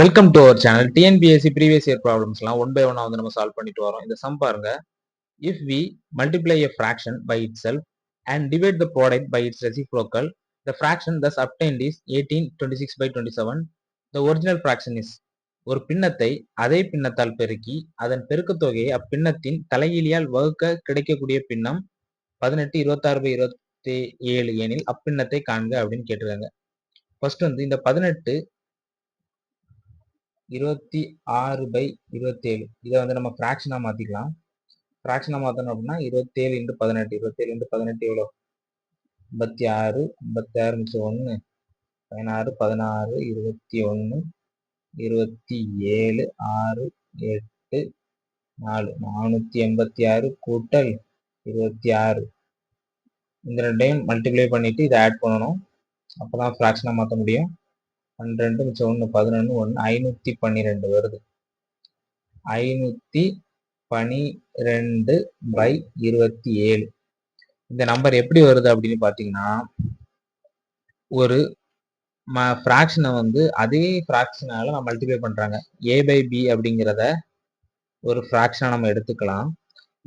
Welcome to our channel TNPSC previous year ப்ராப்ளம்ஸ்லாம் one by ஒன்னாக வந்து நம்ம சால்வ் பண்ணிட்டு வரோம். இந்த சம் பாருங்க. If we multiply a fraction by itself and divide the product by its reciprocal the fraction thus obtained is eighteen twenty six by twenty seven the original fraction is ஒரு பின்னத்தை அதே பின்னத்தால் பெருக்கி அதன் பெருக்கத்தொகையை அப்பின்னத்தின் தலையீலியால் வகுக்க கிடைக்கக்கூடிய பின்னம் பதினெட்டு இருபத்தாறு பை இருபத்தி ஏழு எனில் அப்பின்னத்தை காண்க அப்படின்னு கேட்டிருக்காங்க. ஃபர்ஸ்ட் வந்து இந்த பதினெட்டு இருபத்தி ஆறு பை இருபத்தேழு இதை வந்து நம்ம ஃப்ராக்ஷனாக மாற்றிக்கலாம் ஃப்ராக்ஷனாக மாற்றணும் அப்படின்னா இருபத்தேழு இன்ட்டு பதினெட்டு. இருபத்தேழு இன்ட்டு பதினெட்டு எவ்வளோ ஐம்பத்தி ஆறு ஐம்பத்தி ஆறு மிச்சம் ஒன்று. பதினாறு பதினாறு இருபத்தி ஒன்று. இருபத்தி ஏழு ஆறு எட்டு நாலு. நானூற்றி எண்பத்தி ஆறு கூட்டல் இருபத்தி ஆறு. இந்த ரெண்டையும் மல்டிப்ளை பண்ணிவிட்டு இதை ஆட் பண்ணணும். அப்போ தான் ஃப்ராக்ஷனாக மாற்ற முடியும். பன்னிரெண்டு மிச்சம் ஒன்று பதினொன்று ஒன்று ஐநூற்றி பன்னிரெண்டு வருது. ஐநூற்றி பனிரெண்டு பை இருபத்தி ஏழு. இந்த நம்பர் எப்படி வருது அப்படின்னு பார்த்தீங்கன்னா ஒரு ம ஃப்ராக்ஷனை வந்து அதே ஃப்ராக்ஷனால நம்ம மல்டிப்ளை பண்ணுறாங்க ஏ பை பி அப்படிங்கிறத ஒரு ஃப்ராக்ஷனை நம்ம எடுத்துக்கலாம்.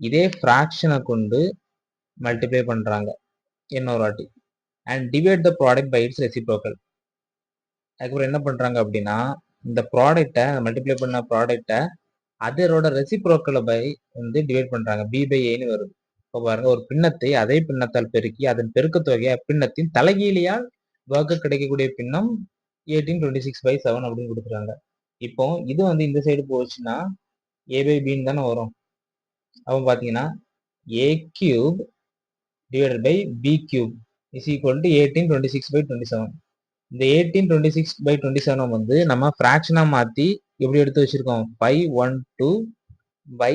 இதே ஃப்ராக்ஷனை கொண்டு மல்டிப்ளை பண்ணுறாங்க இன்னொரு வாட்டி. And divide the product by its reciprocal அதுக்கப்புறம் என்ன பண்ணுறாங்க அப்படின்னா இந்த ப்ராடக்டை மல்டிப்ளை பண்ண ப்ராடக்டை அதரோட ரெசிப்ரோக்கலை பை வந்து டிவைட் பண்ணுறாங்க பி பை ஏன்னு வருது. இப்போ பாருங்க ஒரு பின்னத்தை அதே பின்னத்தால் பெருக்கி அதன் பெருக்கத்தொகையை பின்னத்தின் தலைகீழியால் வகுக்க கிடைக்கக்கூடிய பின்னம் eighteen twenty six by seven அப்படின்னு கொடுக்குறாங்க இப்போ இது வந்து இந்த சைடு போச்சுன்னா ஏ பை பின்னு தானே வரும். அப்போ பார்த்தீங்கன்னா A cube divided by B cube is equal to eighteen twenty six by twenty seven இந்த eighteen twenty six by twenty செவனை வந்து நம்ம ஃப்ராக்ஷனாக மாற்றி எப்படி எடுத்து வச்சிருக்கோம்? Five one two by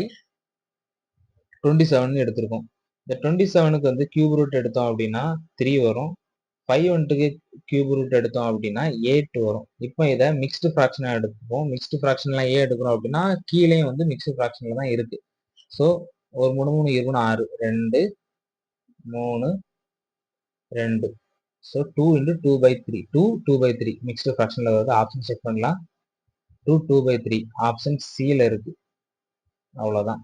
twenty seven எடுத்திருக்கோம். இந்த டுவெண்ட்டி செவனுக்கு வந்து கியூப் ரூட் எடுத்தோம் அப்படின்னா த்ரீ வரும். ஃபைவ் ஒன்ட்டுக்கு கியூப் ரூட் எடுத்தோம் அப்படின்னா எயிட் வரும். இப்போ இதை மிக்ஸ்டு ஃப்ராக்ஷனாக எடுத்துப்போம். மிக்ஸ்டு ஃப்ராக்ஷன்லாம் ஏ எடுக்கிறோம் அப்படின்னா கீழே வந்து மிக்ஸ்டு ஃப்ராக்ஷனில் தான் இருக்குது ஸோ ஒரு மூணு மூணு இருபது ஆறு ரெண்டு மூணு ரெண்டு. So two into two by three two two by three mixed ஃப்ராக்ஷனில் வருது. ஆப்ஷன் செக் பண்ணலாம். Two two by three option சியில் இருக்கு. அவ்வளோதான்